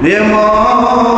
联盟。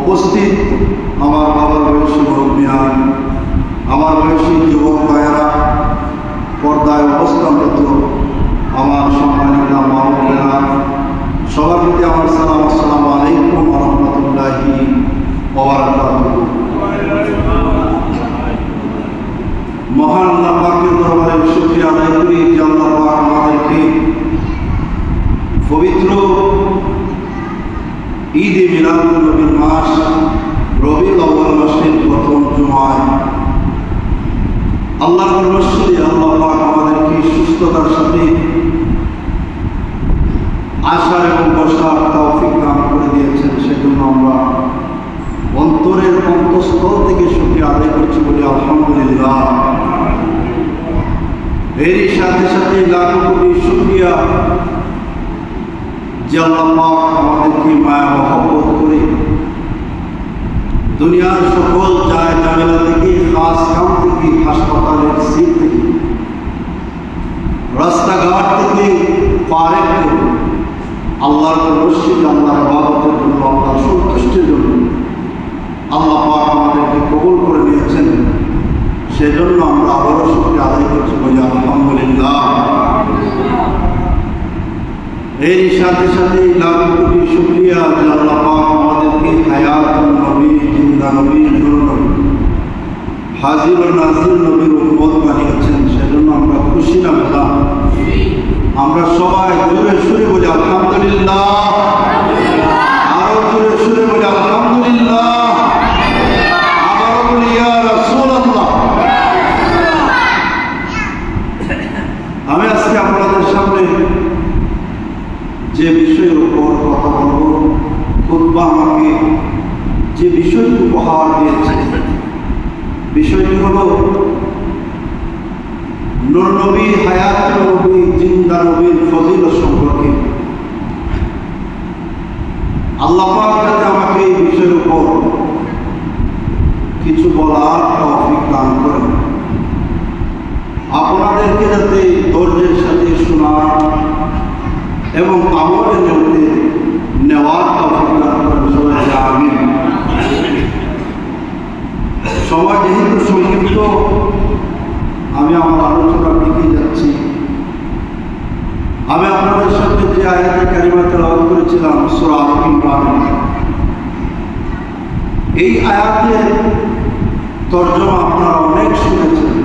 উপস্থিত আমার বাবার বয়সী মুরব্বিয়ান, আমার বয়সী যুবক ভাইয়েরা, পর্দায় অবস্থানরত আমার সম্মানিত মা বোনেরা, সবার প্রতি আমার সালাম, আসসালামু আলাইকুম রহমতুল্লাহি মহান ঈদে মিলাদুল নবীর মাস, রবিউল আউয়াল মাসের প্রথম জুমায়। আল্লাহর রসুলি আল্লাহ পাক আমাদেরকে সুস্থতার সাথে আসার এবং বসার তৌফিক দান করে দিয়েছেন। সেজন্য আমরা অন্তরের অন্তঃস্থল থেকে সুখী আদায় করছি বলি আলহামদুলিল্লাহ। এরই সাথে সাথে লাখো কোটি শুক্রিয়া যে আল্লাহ আমাদেরকে মায়া মহব্বত করে দুনিয়ার সকল যায় জামেলা থেকে, খাস কাম থেকে, হাসপাতালের সিট থেকে, রাস্তাঘাট থেকে পারে করে, আল্লাহর মসজিদ, আল্লাহর বাবতের জন্য, আল্লাহর সন্তুষ্টির জন্য আল্লাহ পাক আমাদেরকে কবুল করে নিয়েছেন। সেজন্য আমরা আবারও শুক্রিয়া আদায় করছি বলি আলহামদুলিল্লাহ। এর সাথে সাথে লাখ কোটি শুক্রিয়া আল্লাহ আমাদেরকে হায়াত নবী, জিন্দা নবী হাজির নাজির নবীর উম্মত বানিয়েছেন, সেজন্য আমরা খুশি না আমরা সবাই জোরে সুরে বলি, আলহামদুলিল্লাহ আরও জোরে সুরে বলি আলহামদুলিল্লাহ আবারও বলি ইয়া রাসূলুল্লাহ আমি আজকে আপনাদের সামনে যে বিষয়ের উপর কথা বলব খুতবা আমাকে যে বিষয়টি উপহার দিয়েছে বিষয়টি হল, নবী হায়াত নবী, জিন্দা নবীর ফজিল সম্পর্কে। আল্লাহ যাতে আমাকে এই বিষয়ের উপর কিছু বলার তৌফিক দান করেন। আপনাদেরকে যাতে ধৈর্যের সাথে শোনার এবং আমলের মধ্যে নেওয়ার তৌফিক দান করেন সবাই আমিন সময় যেহেতু সংক্ষিপ্ত, আমি আমার আলোচনা দিকে যাচ্ছি। আমি আপনাদের সাথে যে আয়াতে কারিমা তেলাওয়াত করেছিলাম, সূরা আল ইমরান এই আয়াতের তর্জমা আপনারা অনেক শুনেছেন।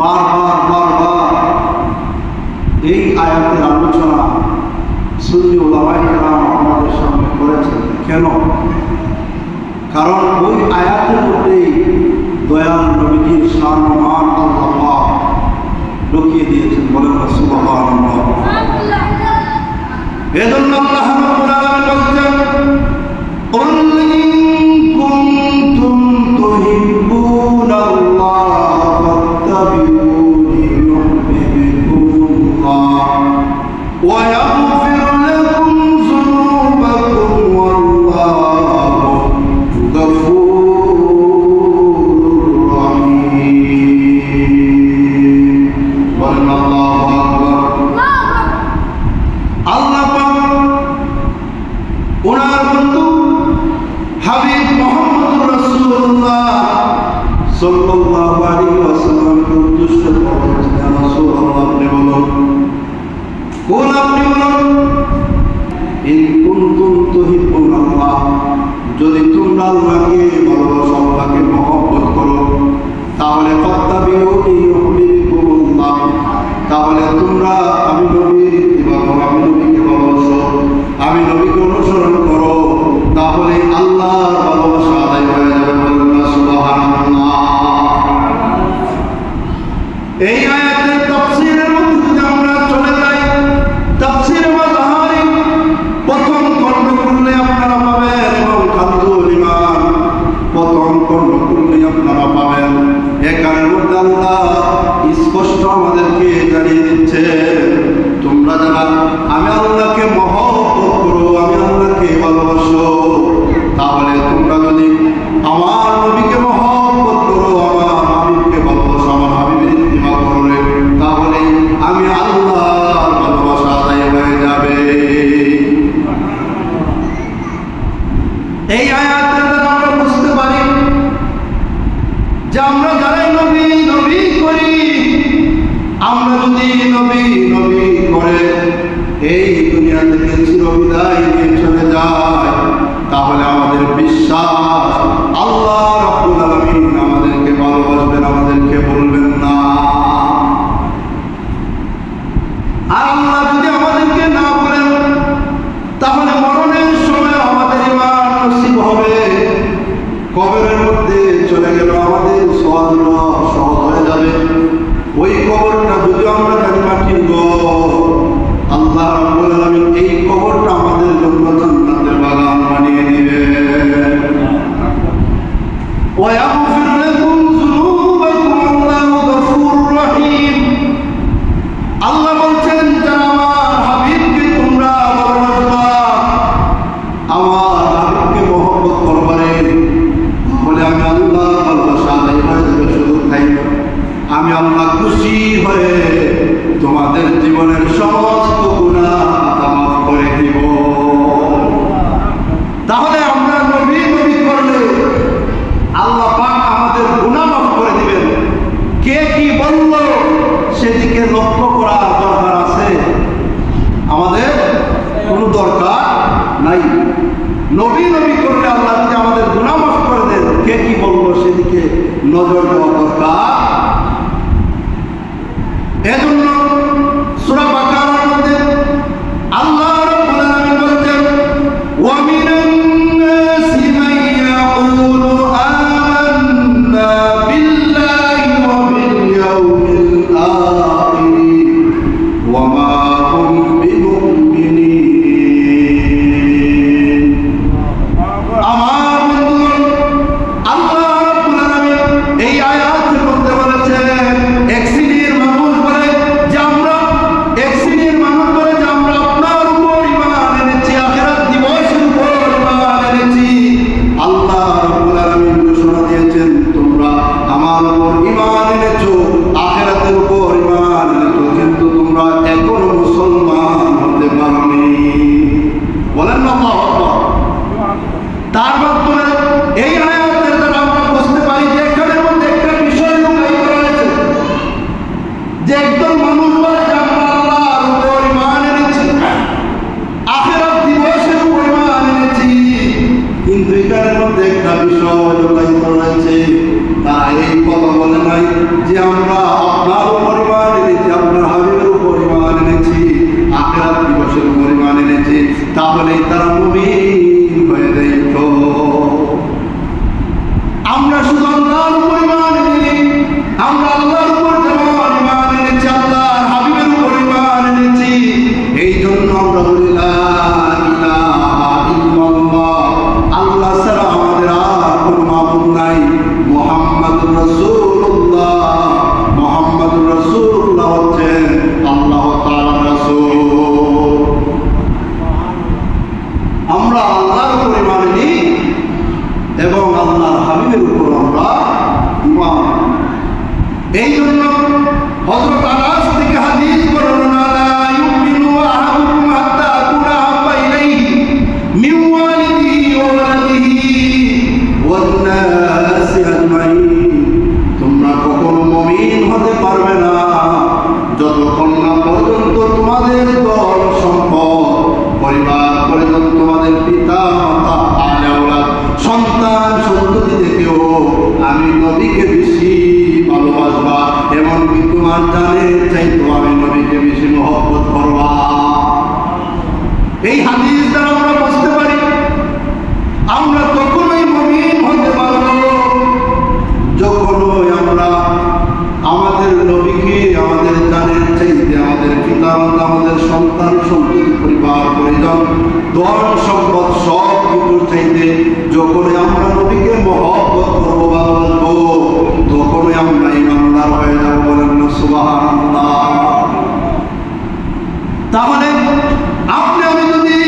বারবার বারবার এই আয়াতের আলোচনা সুন্নি ওলামাই কেরাম আমাদের সামনে করেছেন। কেন? কারণ ওই আয়াতের মধ্যেই দয়াল নবীজির শান মান আল্লাহ লুকিয়ে দিয়েছেন বলেন সুবহানাল্লাহ। এজন্য আল্লাহ বলেন তাহলে তারা মুমিন আল্লাহর উপরে মানে এবং আল্লাহর হাবিবের উপর আমরা ইমান। এই জন্য হজরত তোমার জানের চাইতো আমি নবীকে বেশি মহব্বত করবা। এই হাদিস দ্বারা আমরা বুঝতে পারি, আমরা তখনই মমিন হতে পারব যখন আমরা আমাদের নবীকে আমাদের জানের চাইতে, আমাদের পিতামাতা, আমাদের সন্তান সন্ততি পরিবার, পরিজন, ধন সম্পদ সব কিছু চাইতে যখনই আমরা নবীকে মহব্বত করব ভালোবাসবো তখনই আমরা ইমানদার হয়ে যাব। তাহলে আপনি আমি যদি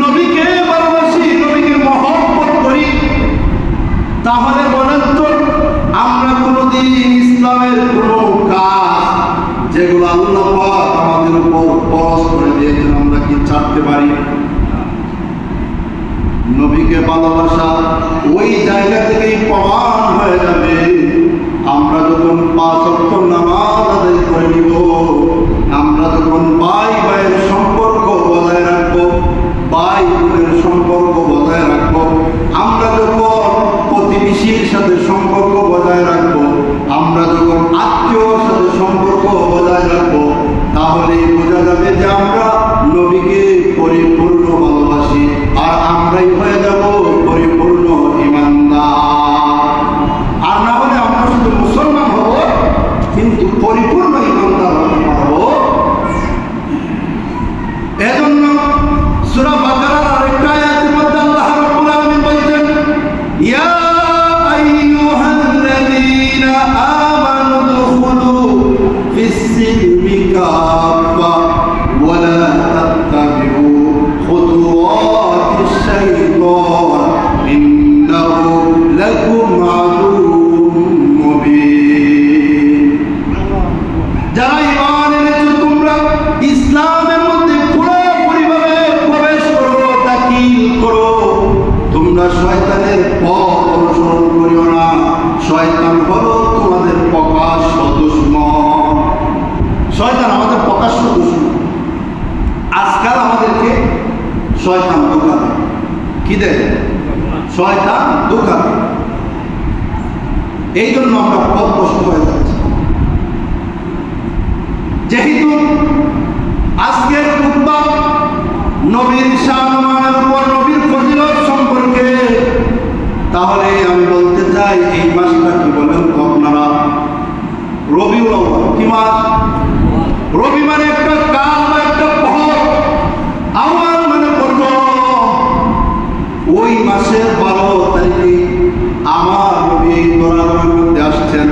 নবীকে ভালোবাসি, নবীকে মহব্বত করি, তাহলে ইসলামের যেগুলো আল্লাহ আমাদের উপর আমরা কি ছাড়তে পারি? নবীকে ভালোবাসা ওই জায়গা থেকে দেয় এই জন্য আমরা পথ কষ্ট হয়ে যাচ্ছি। যেহেতু আজকের খুতবা নবীর শাহমানের উপর নবীর ফজিলত সম্পর্কে, তাহলে আমি বলতে চাই, এই মাসটা কি বলেন আপনারা? রবিউল কি মাস রবি মানে একটা কাল বা একটা পহর আউয়াল মানে প্রথম ওই মাসের বারো তারিখে আমার নবী এই দোরাগণের মধ্যে আসছেন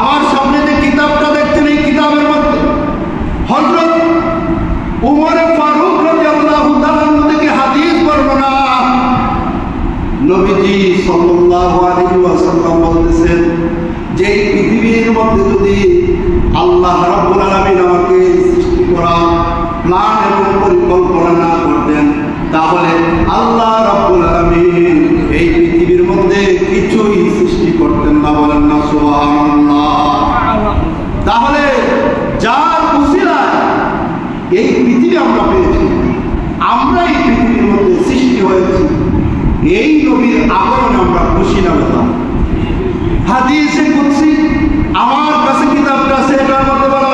আমার সামনে যে কিতাবটা দেখছেন এই কিতাবের মধ্যে হজরত উমরে ফারুক রাদিয়াল্লাহু তাআলা থেকে হাদিস বর্ণনা নবীজি সাল্লাল্লাহু আলাইহি ওয়াসাল্লাম বলতেছেন যে পৃথিবীর মধ্যে যদি আল্লাহ রাব্বুল আলামিন আমাকে সৃষ্টি করা প্ল্যান এবং পরিকল্পনা না করতেন, তাহলে আল্লাহ রাব্বুল আলামিন এই পৃথিবীর মধ্যে কিছুই সৃষ্টি করতেন না বলেন না, সুবহানাল্লাহ। তাহলে যার উসিলায় এই পৃথিবী আমরা পেয়েছি আমরা এই পৃথিবীর মধ্যে সৃষ্টি হয়েছি, এই আগমনে আমরা খুশি না পেলাম হাদিসে কুদসি আমার কাছে কিতাবটা এটা মধ্যে বলা